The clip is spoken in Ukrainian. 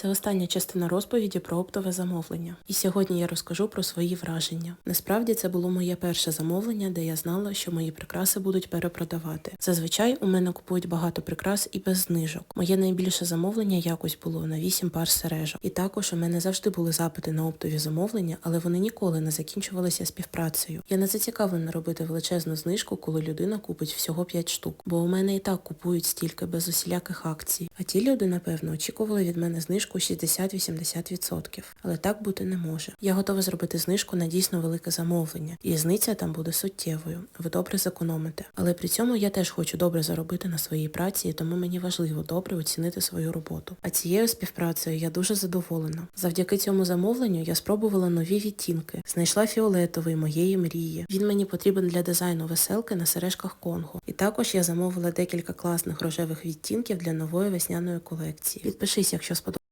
Це остання частина розповіді про оптове замовлення. І сьогодні я розкажу про свої враження. Насправді це було моє перше замовлення, де я знала, що мої прикраси будуть перепродавати. Зазвичай у мене купують багато прикрас і без знижок. Моє найбільше замовлення якось було на 8 пар сережок. І також у мене завжди були запити на оптові замовлення, але вони ніколи не закінчувалися співпрацею. Я не зацікавлена робити величезну знижку, коли людина купить всього 5 штук, бо у мене і так купують стільки без усіляких акцій. А ті люди, напевно, очікували від мене знижку 60-80%. Але так бути не може. Я готова зробити знижку на дійсно велике замовлення, і різниця там буде суттєвою. Ви добре зекономите. Але при цьому я теж хочу добре заробити на своїй праці, і тому мені важливо добре оцінити свою роботу. А цією співпрацею я дуже задоволена. Завдяки цьому замовленню я спробувала нові відтінки, знайшла фіолетовий моєї мрії. Він мені потрібен для дизайну веселки на сережках Конго. І також я замовила декілька класних рожевих відтінків для нової весняної колекції. Підпишись, якщо сподобається.